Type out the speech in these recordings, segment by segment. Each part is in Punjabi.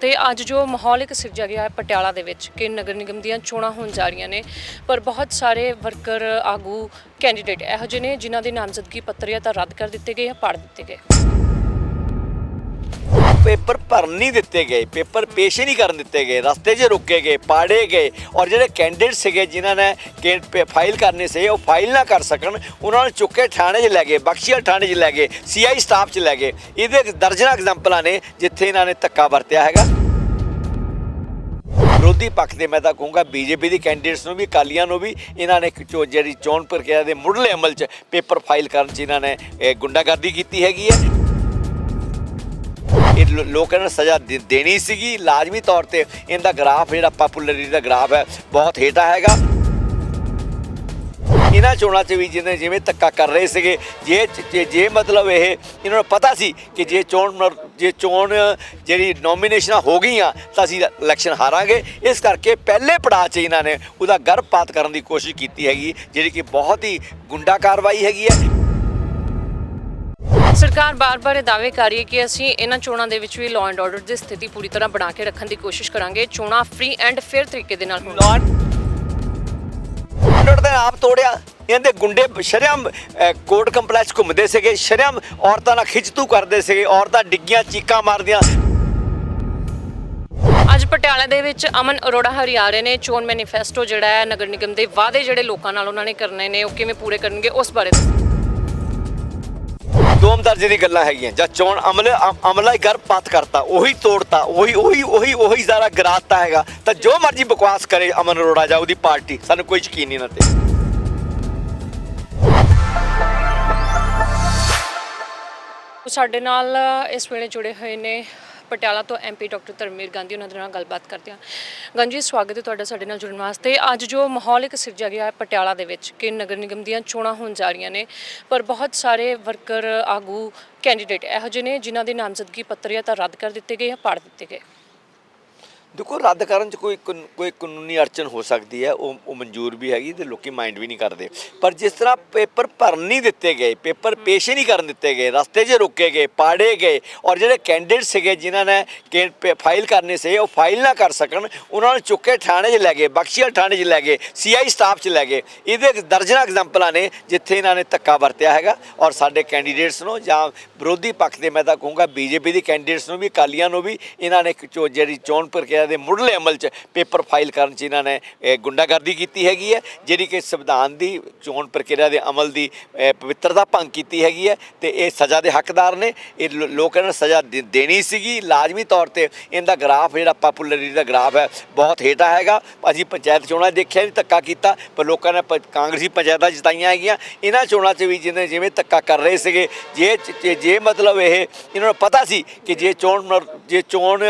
ਤੇ ਅੱਜ ਜੋ ਮਾਹੌਲ ਇੱਕ ਸਿਰਜਿਆ ਗਿਆ ਹੈ ਪਟਿਆਲਾ ਦੇ ਵਿੱਚ ਕਿ ਨਗਰ ਨਿਗਮ ਦੀਆਂ ਚੋਣਾਂ ਹੋਣ ਜਾ ਰਹੀਆਂ ਨੇ, ਪਰ ਬਹੁਤ ਸਾਰੇ ਵਰਕਰ, ਆਗੂ ਕੈਂਡੀਡੇਟ ਇਹੋ ਜਿਹੇ ਨੇ ਜਿਨ੍ਹਾਂ ਦੇ ਨਾਮਜ਼ਦਗੀ ਪੱਤਰ ਜਾਂ ਤਾਂ ਰੱਦ ਕਰ ਦਿੱਤੇ ਗਏ ਜਾਂ ਪਾੜ ਦਿੱਤੇ ਗਏ। ਪੇਪਰ ਭਰਨ ਨਹੀਂ ਦਿੱਤੇ ਗਏ, ਪੇਪਰ ਪੇਸ਼ ਹੀ ਨਹੀਂ ਕਰਨ ਦਿੱਤੇ ਗਏ, ਰਸਤੇ 'ਚ ਰੁਕੇ ਗਏ, ਪਾੜੇ ਗਏ ਔਰ ਜਿਹੜੇ ਕੈਂਡੀਡੇਟ ਸੀਗੇ ਜਿਨ੍ਹਾਂ ਨੇ ਕਿ- ਫਾਈਲ ਕਰਨੇ ਸੀ, ਉਹ ਫਾਈਲ ਨਾ ਕਰ ਸਕਣ, ਉਹਨਾਂ ਨੂੰ ਚੁੱਕ ਕੇ ਥਾਣੇ 'ਚ ਲੈ ਗਏ ਬਖਸ਼ੀਵਾਲ ਥਾਣੇ 'ਚ ਲੈ ਗਏ ਸੀਆਈ ਸਟਾਫ 'ਚ ਲੈ ਗਏ। ਇਹਦੇ ਦਰਜਨਾਂ ਐਗਜ਼ਾਮਪਲਾਂ ਨੇ ਜਿੱਥੇ ਇਹਨਾਂ ਨੇ ਧੱਕਾ ਵਰਤਿਆ ਹੈਗਾ। ਵਿਰੋਧੀ ਪੱਖ ਦੇ ਮੈਂ ਤਾਂ ਕਹੂੰਗਾ ਬੀਜੇਪੀ ਦੀ ਕੈਂਡੀਡੇਟਸ ਨੂੰ ਵੀ, ਅਕਾਲੀਆਂ ਨੂੰ ਵੀ, ਇਹਨਾਂ ਨੇ ਇੱਕ ਚੋ ਜਿਹੜੀ ਚੋਣ ਪ੍ਰਕਿਰਿਆ ਦੇ ਮੁੱਢਲੇ ਅਮਲ 'ਚ ਪੇਪਰ ਫਾਈਲ ਕਰਨ 'ਚ ਇਹਨਾਂ ਨੇ ਗੁੰਡਾਗਰਦੀ ਕੀਤੀ ਹੈਗੀ ਹੈ। ਇਹ ਲੋ- ਲੋਕਾਂ ਨੂੰ ਸਜ਼ਾ ਦੇ- ਦੇਣੀ ਸੀਗੀ ਲਾਜ਼ਮੀ ਤੌਰ ਤੇ। ਇਹਦਾ ਗ੍ਰਾਫ ਜਿਹੜਾ ਪਪੂਲੈਰਿਟੀ ਦਾ ਗ੍ਰਾਫ ਹੈ, ਬਹੁਤ ਹੇਠਾਂ ਹੈਗਾ। ਇਹਨਾਂ ਚੋਣਾਂ 'ਚ ਵੀ ਜਿਹਨੇ ਜਿਵੇਂ ਧੱਕਾ ਕਰ ਰਹੇ ਸੀਗੇ, ਜੇ ਜੇ- ਜੇ ਮਤਲਬ ਇਹ, ਇਹਨਾਂ ਨੂੰ ਪਤਾ ਸੀ ਕਿ ਜੇ ਚੋਣ ਮ- ਜੇ ਚੋਣ ਜਿਹੜੀ ਨੋਮੀਨੇਸ਼ਨਾਂ ਹੋ ਗਈਆਂ, ਤਾਂ ਅਸੀਂ ਇਲੈਕਸ਼ਨ ਹਾਰਾਂਗੇ। ਇਸ ਕਰਕੇ ਪਹਿਲੇ ਪੜਾਅ 'ਚ ਇਹਨਾਂ ਨੇ ਉਹਦਾ ਗਰਭਪਾਤ ਕਰਨ ਦੀ ਕੋਸ਼ਿਸ਼ ਕੀਤੀ ਹੈਗੀ, ਜਿਹੜੀ ਕਿ ਬਹੁਤ ਹੀ ਗੁੰਡਾ ਕਾਰਵਾਈ ਹੈਗੀ ਹੈ। ਸਰਕਾਰ ਬਾਰ-ਬਾਰ ਇਹ ਦਾਅਵੇ ਕਰ ਰਹੀ ਹੈ ਕਿ ਅਸੀਂ ਇਹਨਾਂ ਚੋਣਾਂ ਦੇ ਵਿੱਚ ਵੀ ਲਾਅ ਐਂਡ ਆਰਡਰ ਦੀ ਸਥਿਤੀ ਪੂਰੀ ਤਰ੍ਹਾਂ ਬਣਾ ਕੇ ਰੱਖਣ ਦੀ ਕੋਸ਼ਿਸ਼ ਕਰਾਂਗੇ ਚੋਣਾਂ ਫ੍ਰੀ ਐਂਡ ਫੇਅਰ ਤਰੀਕੇ ਦੇ ਨਾਲ ਹੋਣ। ਲਾਅ ਦੇ ਆਪ ਤੋੜਿਆ। ਇਹਦੇ ਗੁੰਡੇ ਸ਼ਰਮ ਕੋਰਟ ਕੰਪਲੈਕਸ ਘੁੰਮਦੇ ਸੀਗੇ ਸ਼ਰਮ ਔਰਤਾਂ ਨਾਲ ਖਿੱਚਤੂ ਕਰਦੇ ਸੀਗੇ ਔਰਤਾਂ ਡਿੱਗੀਆਂ ਚੀਕਾਂ ਮਾਰਦੀਆਂ। ਅੱਜ ਪਟਿਆਲਾ ਦੇ ਵਿੱਚ ਅਮਨ ਅਰੋੜਾ ਹਰਿਆਰੇ ਨੇ ਚੋਣ ਮੈਨੀਫੈਸਟੋ ਜਿਹੜਾ ਹੈ ਨਗਰ ਨਿਗਮ ਦੇ ਵਾਅਦੇ ਜਿਹੜੇ ਲੋਕਾਂ ਨਾਲ ਉਹਨਾਂ ਨੇ ਕਰਨੇ ਨੇ ਉਹ ਕਿਵੇਂ ਪੂਰੇ ਕਰਨਗੇ ਉਸ ਬਾਰੇ ਦੱਸੋ ਦਰਜੇ ਦੀ ਗੱਲਾਂ ਹੈਗੀਆਂ। ਜਦ ਚੋਣ ਅਮਲ ਅਮਲਾ ਹੀ ਗਰਭਪਾਤ ਕਰਤਾ, ਉਹੀ ਤੋੜਤਾ, ਉਹੀ ਉਹੀ ਉਹੀ ਉਹੀ ਸਾਰਾ ਗਰਾਤਾ ਹੈਗਾ। ਤਾਂ ਜੋ ਮਰਜ਼ੀ ਬਕਵਾਸ ਕਰੇ ਅਮਨ ਅਰੋੜਾ ਜਾਂ ਉਹਦੀ ਪਾਰਟੀ, ਸਾਨੂੰ ਕੋਈ ਯਕੀਨ ਨਹੀਂ ਨਾ ਤੇ। ਸਾਡੇ ਨਾਲ ਇਸ ਵੇਲੇ ਜੁੜੇ ਹੋਏ ਨੇ ਪਟਿਆਲਾ ਤੋਂ ਐਮਪੀ ਡਾਕਟਰ ਧਰਮਵੀਰ ਗਾਂਧੀ ਉਹਨਾਂ ਦੇ ਨਾਲ ਗੱਲਬਾਤ ਕਰਦੇ ਹਾਂ। ਗਾਂਧੀ ਜੀ, ਸਵਾਗਤ ਹੈ ਤੁਹਾਡਾ ਸਾਡੇ ਨਾਲ ਜੁੜਨ ਵਾਸਤੇ। ਅੱਜ ਜੋ ਮਾਹੌਲ ਇੱਕ ਸਿਰਜਿਆ ਗਿਆ ਹੈ ਪਟਿਆਲਾ ਦੇ ਵਿੱਚ ਕਿ ਨਗਰ ਨਿਗਮ ਦੀਆਂ ਚੋਣਾਂ ਹੋਣ ਜਾ ਰਹੀਆਂ ਨੇ, ਪਰ ਬਹੁਤ ਸਾਰੇ ਵਰਕਰ, ਆਗੂ, ਕੈਂਡੀਡੇਟ ਇਹੋ ਜਿਹੇ ਨੇ ਜਿਨ੍ਹਾਂ ਦੇ ਨਾਮਜ਼ਦਗੀ ਪੱਤਰ ਜਾਂ ਤਾਂ ਰੱਦ ਕਰ ਦਿੱਤੇ ਗਏ ਜਾਂ ਪਾੜ ਦਿੱਤੇ ਗਏ। ਦੇਖੋ ਰੱਦ ਕਰਨ ਚ ਕੋਈ ਕਾਨ- ਕੋਈ ਕਾਨੂੰਨੀ ਅੜਚਨ ਹੋ ਸਕਦੀ ਹੈ ਉਹ ਉਹ ਮਨਜ਼ੂਰ ਵੀ ਹੈਗੀ ਤੇ ਲੋਕੀ ਮਾਈਂਡ ਵੀ ਨਹੀਂ ਕਰਦੇ। ਪਰ ਜਿਸ ਤਰ੍ਹਾਂ ਪੇਪਰ ਭਰਨ ਨਹੀਂ ਦਿੱਤੇ ਗਏ ਪੇਪਰ ਪੇਸ਼ ਹੀ ਨਹੀਂ ਕਰਨ ਦਿੱਤੇ ਗਏ ਰਸਤੇ 'ਚ ਰੁਕੇ ਗਏ ਪਾੜੇ ਗਏ ਔਰ ਜਿਹੜੇ ਕੈਂਡੀਡੇਟ ਸੀਗੇ ਜਿਨ੍ਹਾਂ ਨੇ ਕਿ ਪੇ- ਫਾਈਲ ਕਰਨੇ ਸੀ ਉਹ ਫਾਈਲ ਨਾ ਕਰ ਸਕਣ ਉਹਨਾਂ ਨੂੰ ਚੁੱਕ ਕੇ ਥਾਣੇ 'ਚ ਲੈ ਗਏ ਬਖਸ਼ੀਵਾਲ ਥਾਣੇ 'ਚ ਲੈ ਗਏ ਸੀਆਈ ਸਟਾਫ 'ਚ ਲੈ ਗਏ। ਇਹਦੇ ਦਰਜਨਾਂ ਐਗਜ਼ਾਮਪਲਾਂ ਨੇ ਜਿੱਥੇ ਇਹਨਾਂ ਨੇ ਧੱਕਾ ਵਰਤਿਆ ਹੈਗਾ ਔਰ ਸਾਡੇ ਕੈਂਡੀਡੇਟਸ ਨੂੰ ਜਾਂ ਵਿਰੋਧੀ ਪੱਖ ਦੇ ਮੈਂ ਤਾਂ ਕਹੂੰਗਾ ਬੀਜੇਪੀ ਦੀ ਕੈਂਡੀਡੇਟਸ ਨੂੰ ਵੀ ਅਕਾਲੀਆਂ ਨੂੰ ਵੀ ਇਹਨਾਂ ਨੇ ਇੱਕ ਚੋ ਜਿਹੜੀ ਚੋਣ ਪ੍ਰਕਿਰਿਆ ਦੇ ਮੁੱਢਲੇ ਅਮਲ 'ਚ ਪੇਪਰ ਫਾਈਲ ਕਰਨ 'ਚ ਇਹਨਾਂ ਨੇ ਗੁੰਡਾਗਰਦੀ ਕੀਤੀ ਹੈਗੀ ਹੈ, ਜਿਹੜੀ ਕਿ ਸੰਵਿਧਾਨ ਦੀ ਚੋਣ ਪ੍ਰਕਿਰਿਆ ਦੇ ਅਮਲ ਦੀ ਪਵਿੱਤਰਤਾ ਭੰਗ ਕੀਤੀ ਹੈਗੀ ਹੈ ਤੇ ਇਹ ਸਜ਼ਾ ਦੇ ਹੱਕਦਾਰ ਨੇ। ਇਹ ਲੋ- ਲੋਕਾਂ ਨੂੰ ਸਜ਼ਾ ਦੇ- ਦੇਣੀ ਸੀਗੀ ਲਾਜ਼ਮੀ ਤੌਰ ਤੇ। ਇਹਦਾ ਗ੍ਰਾਫ ਜਿਹੜਾ ਪਪੂਲੈਰਿਟੀ ਦਾ ਗ੍ਰਾਫ ਹੈ, ਬਹੁਤ ਹੇਠਾਂ ਹੈਗਾ। ਅਸੀਂ ਪੰਚਾਇਤ ਚੋਣਾਂ ਦੇਖਿਆ ਨਹੀਂ ਧੱਕਾ ਕੀਤਾ, ਪਰ ਲੋਕਾਂ ਨੇ ਪ- ਕਾਂਗਰਸੀ ਪੰਚਾਇਤਾਂ ਜਿਤਾਈਆਂ ਹੈਗੀਆਂ। ਇਹਨਾਂ ਚੋਣਾਂ 'ਚ ਵੀ ਜਿਹਨੇ ਜਿਵੇਂ ਧੱਕਾ ਕਰ ਰਹੇ ਸੀਗੇ, ਜੇ ਜੇ- ਮਤਲਬ ਇਹ, ਇਹਨਾਂ ਨੂੰ ਪਤਾ ਸੀ ਕਿ ਜੇ ਚੋਣ ਜੇ ਚੋਣ,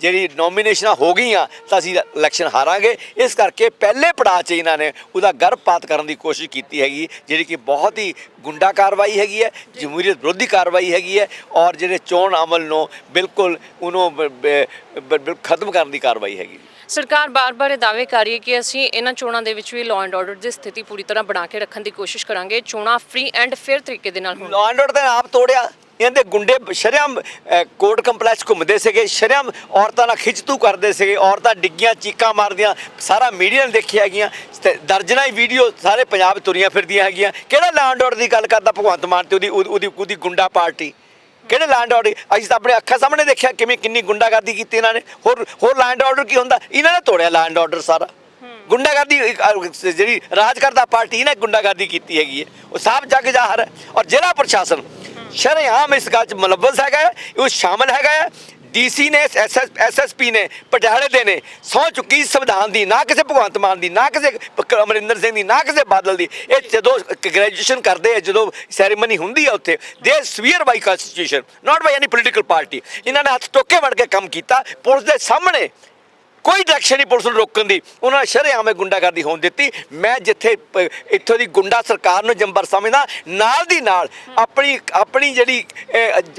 ਜਿਹੜੀ ਨੋਮੀਨੇਸ਼ਨਾਂ ਹੋ ਗਈਆਂ, ਤਾਂ ਅਸੀਂ ਇਲੈਕਸ਼ਨ ਹਾਰਾਂਗੇ। ਇਸ ਕਰਕੇ ਪਹਿਲੇ ਪੜਾਅ 'ਚ ਇਹਨਾਂ ਨੇ ਉਹਦਾ ਗਰਭਪਾਤ ਕਰਨ ਦੀ ਕੋਸ਼ਿਸ਼ ਕੀਤੀ ਹੈਗੀ, ਜਿਹੜੀ ਕਿ ਬਹੁਤ ਹੀ ਗੁੰਡਾ ਕਾਰਵਾਈ ਹੈਗੀ ਹੈ, ਜਮਹੂਰੀਅਤ ਵਿਰੋਧੀ ਕਾਰਵਾਈ ਹੈਗੀ ਹੈ, ਔਰ ਜਿਹੜੇ ਚੋਣ ਅਮਲ ਨੂੰ ਬਿਲਕੁਲ ਉਹਨੂੰ ਖਤਮ ਕਰਨ ਦੀ ਕਾਰਵਾਈ ਹੈਗੀ। ਸਰਕਾਰ ਬਾਰ-ਬਾਰ ਇਹ ਦਾਅਵੇ ਕਰ ਰਹੀ ਹੈ ਕਿ ਅਸੀਂ ਇਹਨਾਂ ਚੋਣਾਂ ਦੇ ਵਿੱਚ ਵੀ ਲਾਅ ਐਂਡ ਆਰਡਰ ਦੀ ਸਥਿਤੀ ਪੂਰੀ ਤਰ੍ਹਾਂ ਬਣਾ ਕੇ ਰੱਖਣ ਦੀ ਕੋਸ਼ਿਸ਼ ਕਰਾਂਗੇ, ਚੋਣਾਂ ਫ੍ਰੀ ਐਂਡ ਫੇਅਰ ਤਰੀਕੇ ਦੇ ਨਾਲ ਹੋਣ ਲਾਅ ਐਂਡ ਆਰਡਰ ਦੇ ਆਪ ਤੋੜਿਆ। ਇਹਦੇ ਗੁੰਡੇ ਸ਼ਰਮ ਕੋਰਟ ਕੰਪਲੈਕਸ ਘੁੰਮਦੇ ਸੀਗੇ ਸ਼ਰਮ ਔਰਤਾਂ ਨਾਲ ਖਿੱਚਤੂ ਕਰਦੇ ਸੀਗੇ, ਔਰਤਾਂ ਡਿੱਗੀਆਂ, ਚੀਕਾਂ ਮਾਰਦੀਆਂ, ਸਾਰਾ ਮੀਡੀਆ ਨੇ ਦੇਖਿਆ ਹੈਗੀਆਂ, ਤੇ ਦਰਜਨਾਂ ਹੀ ਵੀਡੀਓ ਸਾਰੇ ਪੰਜਾਬ ਤੁਰੀਆਂ ਫਿਰਦੀਆਂ ਹੈਗੀਆਂ। ਕਿਹੜਾ ਲਾਅ ਐਂਡ ਆਰਡਰ ਦੀ ਗੱਲ ਕਰਦਾ? ਭਗਵੰਤ ਮਾਨ ਤੇ ਉਹਦੀ ਉਹਦੀ ਉਹਦੀ ਗੁੰਡਾ ਪਾਰਟੀ। ਕਿਹੜੇ ਲੈਂਡ ਆਰਡਰ ਅਸੀਂ ਤਾਂ ਆਪਣੇ ਅੱਖਾਂ ਸਾਹਮਣੇ ਦੇਖਿਆ ਕਿਵੇਂ ਕਿੰਨੀ ਗੁੰਡਾਗਰਦੀ ਕੀਤੀ ਇਹਨਾਂ ਨੇ। ਹੋਰ ਹੋਰ ਲੈਂਡ ਆਰਡਰ ਕੀ ਹੁੰਦਾ? ਇਹਨਾਂ ਨੇ ਤੋੜਿਆ ਲੈਂਡ ਆਰਡਰ ਸਾਰਾ। ਗੁੰਡਾਗਰਦੀ ਜਿਹੜੀ ਰਾਜ ਕਰਦਾ ਪਾਰਟੀ ਨੇ ਗੁੰਡਾਗਰਦੀ ਕੀਤੀ ਹੈਗੀ ਹੈ। ਉਹ ਸਾਫ਼ ਜੱਗ ਜ਼ਾਹਰ ਹੈ। ਔਰ ਜ਼ਿਲ੍ਹਾ ਪ੍ਰਸ਼ਾਸਨ ਸ਼ਰੇਆਮ ਇਸ ਗੱਲ 'ਚ ਮਲਬਸ ਹੈਗਾ ਹੈ, ਉਹ ਸ਼ਾਮਲ ਹੈਗਾ ਹੈ। ਡੀਸੀ ਨੇ ਐਸਐਸਪੀ ਨੇ, ਪਟਿਆਲੇ ਦੇ ਨੇ, ਸਹੁੰ ਚੁੱਕੀ ਸੰਵਿਧਾਨ ਦੀ, ਨਾ ਕਿਸੇ ਭਗਵੰਤ ਮਾਨ ਦੀ, ਨਾ ਕਿਸੇ ਅਮਰਿੰਦਰ ਸਿੰਘ ਦੀ, ਨਾ ਕਿਸੇ ਬਾਦਲ ਦੀ। ਇਹ ਜਦੋਂ ਗ੍ਰੈਜੂਏਸ਼ਨ ਕਰਦੇ ਆ, ਜਦੋਂ ਸੈਰੇਮਨੀ ਹੁੰਦੀ ਆ ਉੱਥੇ ਦੇ swear by constitution not by any political party ਇਹਨਾਂ ਨੇ ਹੱਥ ਟੋਕੇ ਵੜ ਕੇ ਕੰਮ ਕੀਤਾ, ਪੁਲਿਸ ਦੇ ਸਾਹਮਣੇ ਕੋਈ ਡਾਇਰੈਕਸ਼ਨ ਨਹੀਂ ਪੁਲਿਸ ਨੂੰ ਰੋਕਣ ਦੀ। ਉਹਨਾਂ ਨੇ ਸ਼ਰੇਆਮ ਇਹ ਗੁੰਡਾਗਰਦੀ ਹੋਣ ਦਿੱਤੀ। ਮੈਂ ਜਿੱਥੇ ਇੱਥੋਂ ਦੀ ਗੁੰਡਾ ਸਰਕਾਰ ਨੂੰ ਜੰਬਰ ਸਮਝਦਾ, ਨਾਲ ਦੀ ਨਾਲ ਆਪਣੀ ਆਪਣੀ ਜਿਹੜੀ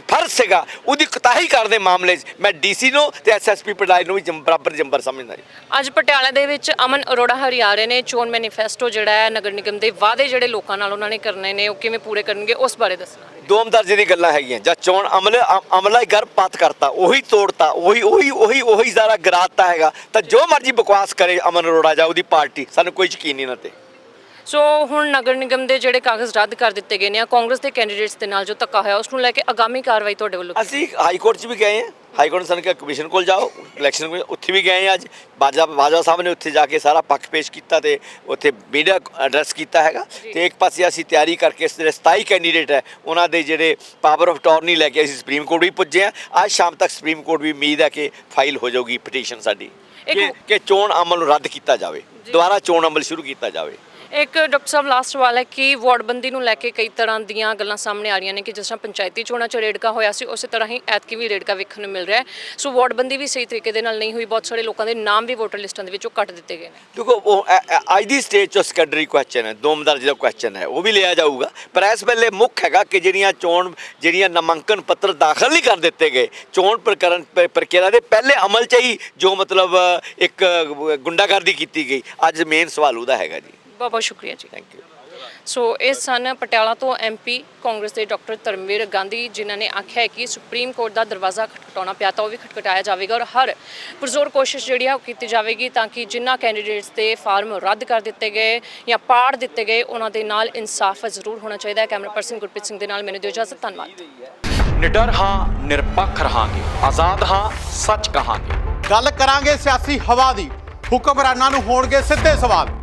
ਫਰਜ਼ ਸੀਗਾ, ਉਹਦੀ ਕੁਤਾਹੀ ਕਰਨ ਦੇ ਮਾਮਲੇ 'ਚ ਮੈਂ ਡੀਸੀ ਨੂੰ ਤੇ ਐਸਐਸਪੀ ਪਟਾਈ ਨੂੰ ਵੀ ਜੰਮ- ਬਰਾਬਰ ਜੰਬਰ ਸਮਝਦਾ ਜੀ। ਅੱਜ ਪਟਿਆਲਾ ਦੇ ਵਿੱਚ ਅਮਨ ਅਰੋੜਾ ਹਰਿਆਰੇ ਨੇ ਚੋਣ ਮੈਨੀਫੈਸਟੋ ਜਿਹੜਾ ਹੈ, ਨਗਰ ਨਿਗਮ ਦੇ ਵਾਅਦੇ ਜਿਹੜੇ ਲੋਕਾਂ ਨਾਲ ਉਹਨਾਂ ਨੇ ਕਰਨੇ ਨੇ, ਉਹ ਕਿਵੇਂ ਪੂਰੇ ਕਰਨਗੇ, ਉਸ ਬਾਰੇ ਦੱਸਣਾ ਦੋਮ ਦਰਜੇ ਦੀ ਗੱਲਾਂ ਹੈਗੀਆਂ। ਜਾਂ ਚੋਣ ਅਮਲ ਅਮਲਾ ਹੀ ਗਰਭਪਾਤ ਕਰਤਾ, ਉਹੀ ਤੋੜਤਾ, ਉਹੀ ਉਹੀ ਉਹੀ ਉਹੀ ਜ਼ਾਰਾ ਗਰਾਤਾ ਹੈਗਾ। ਤਾਂ ਜੋ ਮਰਜ਼ੀ ਬਕਵਾਸ ਕਰੇ ਅਮਨ ਅਰੋੜਾ ਜਾਂ ਉਹਦੀ ਪਾਰਟੀ, ਸਾਨੂੰ ਕੋਈ ਯਕੀਨ ਨਹੀਂ ਨਾ ਤੇ। ਸੋ ਹੁਣ ਨਗਰ ਨਿਗਮ ਦੇ ਜਿਹੜੇ ਕਾਗਜ਼ ਰੱਦ ਕਰ ਦਿੱਤੇ ਗਏ ਨੇ ਆ ਕਾਂਗਰਸ ਦੇ ਕੈਂਡੀਡੇਟਸ ਦੇ ਨਾਲ ਜੋ ਧੱਕਾ ਹੋਇਆ ਉਸ ਨੂੰ ਲੈ ਕੇ ਆਗਾਮੀ ਕਾਰਵਾਈ ਤੁਹਾਡੇ ਵੱਲੋਂ ਅਸੀਂ ਹਾਈ ਕੋਰਟ 'ਚ ਵੀ ਗਏ ਹਾਂ। ਹਾਈ ਕੋਰਟ ਸਾਨੂੰ ਕਿਹਾ ਕਮਿਸ਼ਨ ਕੋਲ ਜਾਓ ਇਲੈਕਸ਼ਨ ਕੋਲ ਉੱਥੇ ਵੀ ਗਏ ਹਾਂ ਅੱਜ। ਬਾਜਾ ਬਾਜਵਾ ਸਾਹਿਬ ਨੇ ਉੱਥੇ ਜਾ ਕੇ ਸਾਰਾ ਪੱਖ ਪੇਸ਼ ਕੀਤਾ ਤੇ ਉੱਥੇ ਮੀਡੀਆ ਐਡਰੈਸ ਕੀਤਾ ਹੈਗਾ। ਤੇ ਇੱਕ ਪਾਸੇ ਅਸੀਂ ਤਿਆਰੀ ਕਰਕੇ ਇਸ ਜਿਹੜੇ 27 ਕੈਂਡੀਡੇਟ ਹੈ ਉਹਨਾਂ ਦੇ ਜਿਹੜੇ ਪਾਵਰ ਆਫ ਟਾਰਨੀ ਲੈ ਕੇ ਅਸੀਂ ਸੁਪਰੀਮ ਕੋਰਟ ਵੀ ਪੁੱਜੇ ਹਾਂ। ਅੱਜ ਸ਼ਾਮ ਤੱਕ ਸੁਪਰੀਮ ਕੋਰਟ ਵੀ ਉਮੀਦ ਹੈ ਕਿ ਫਾਈਲ ਹੋ ਜਾਊਗੀ ਪਟੀਸ਼ਨ ਸਾਡੀ। ਕਿ ਚੋਣ ਅਮਲ ਨੂੰ ਰੱਦ ਕੀਤਾ ਜਾਵੇ। ਦੁਬਾਰਾ ਚੋਣ ਅਮਲ ਸ਼ੁਰੂ ਕੀਤਾ ਜਾਵੇ। ਇੱਕ ਡਾਕਟਰ ਸਾਹਿਬ ਲਾਸਟ ਸਵਾਲ ਹੈ ਕਿ ਵਾਰਡਬੰਦੀ ਨੂੰ ਲੈ ਕੇ ਕਈ ਤਰ੍ਹਾਂ ਦੀਆਂ ਗੱਲਾਂ ਸਾਹਮਣੇ ਆ ਰਹੀਆਂ ਨੇ ਕਿ ਜਿਸ ਤਰ੍ਹਾਂ ਪੰਚਾਇਤੀ ਚੋਣਾਂ 'ਚ ਰੇੜਕਾ ਹੋਇਆ ਸੀ ਉਸੇ ਤਰ੍ਹਾਂ ਹੀ ਐਤਕੀ ਵੀ ਰੇੜਕਾ ਵੇਖਣ ਨੂੰ ਮਿਲ ਰਿਹਾ ਹੈ। ਸੋ ਵਾਰਡਬੰਦੀ ਵੀ ਸਹੀ ਤਰੀਕੇ ਦੇ ਨਾਲ ਨਹੀਂ ਹੋਈ ਬਹੁਤ ਸਾਰੇ ਲੋਕਾਂ ਦੇ ਨਾਮ ਵੀ ਵੋਟਰ ਲਿਸਟਾਂ ਦੇ ਵਿੱਚੋਂ ਕੱਟ ਦਿੱਤੇ ਗਏ ਨੇ। ਦੇਖੋ ਉਹ ਅ- ਅ- ਅੱਜ ਦੀ ਸਟੇਜ 'ਚ ਸੈਕੰਡਰੀ ਕੁਐਸਚਨ ਹੈ ਦੋਮ ਦਰਜੇ ਦਾ ਕੁਐਸਚਨ ਹੈ ਉਹ ਵੀ ਲਿਆ ਜਾਊਗਾ। ਪਰ ਇਸ ਵੇਲੇ ਮੁੱਖ ਹੈਗਾ ਕਿ ਜਿਹੜੀਆਂ ਚੋਣ ਜਿਹੜੀਆਂ ਨਾਮਾਂਕਨ ਪੱਤਰ ਦਾਖਲ ਨਹੀਂ ਕਰ ਦਿੱਤੇ ਗਏ ਚੋਣ ਪ੍ਰਕਰਨ ਪ- ਪ੍ਰਕਿਰਿਆ ਦੇ ਪਹਿਲੇ ਅਮਲ 'ਚ ਹੀ ਜੋ ਮਤਲਬ ਅ, ਇੱਕ ਅ, ਗੁੰਡਾਗਰਦੀ ਕੀਤੀ ਗਈ। ਅੱਜ ਮੇਨ ਸਵਾਲ ਉਹਦਾ ਹੈਗਾ ਜੀ। ਬਹੁਤ ਬਹੁਤ ਸ਼ੁਕਰੀਆ ਜੀ। ਥੈਂਕ ਯੂ ਸੋ ਇਹ ਸਨ ਪਟਿਆਲਾ ਤੋਂ ਐਮਪੀ ਕਾਂਗਰਸ ਦੇ ਡਾਕਟਰ ਧਰਮਵੀਰ ਗਾਂਧੀ ਜਿਨ੍ਹਾਂ ਨੇ ਆਖਿਆ ਹੈ ਕਿ ਸੁਪਰੀਮ ਕੋਰਟ ਦਾ ਦਰਵਾਜ਼ਾ ਖਟਖਟਾਉਣਾ ਪਿਆ ਤਾਂ ਉਹ ਵੀ ਖਟਖਟਾਇਆ ਜਾਵੇਗਾ ਔਰ ਹਰ ਪੁਰਜ਼ੋਰ ਕੋਸ਼ਿਸ਼ ਜਿਹੜੀ ਹੈ ਉਹ ਕੀਤੀ ਜਾਵੇਗੀ ਤਾਂ ਕਿ ਜਿਨ੍ਹਾਂ ਕੈਂਡੀਡੇਟਸ ਦੇ ਫਾਰਮ ਰੱਦ ਕਰ ਦਿੱਤੇ ਗਏ ਜਾਂ ਪਾੜ ਦਿੱਤੇ ਗਏ ਉਹਨਾਂ ਦੇ ਨਾਲ ਇਨਸਾਫ ਜ਼ਰੂਰ ਹੋਣਾ ਚਾਹੀਦਾ ਹੈ। ਕੈਮਰਾ ਪਰਸਨ ਗੁਰਪ੍ਰੀਤ ਸਿੰਘ ਦੇ ਨਾਲ ਮੈਨੂੰ ਦਿਓ ਇਜਾਜ਼ਤ। ਧੰਨਵਾਦ। ਨਿਡਰ ਹਾਂ ਨਿਰਪੱਖ ਰਹਾਂਗੇ। ਆਜ਼ਾਦ ਹਾਂ ਸੱਚ ਕਹਾਂਗੇ। ਗੱਲ ਕਰਾਂਗੇ ਸਿਆਸੀ ਹਵਾ ਦੀ। ਹੁਕਮਰਾਨਾਂ ਨੂੰ ਹੋਣਗੇ ਸਿੱਧੇ ਸਵਾਲ।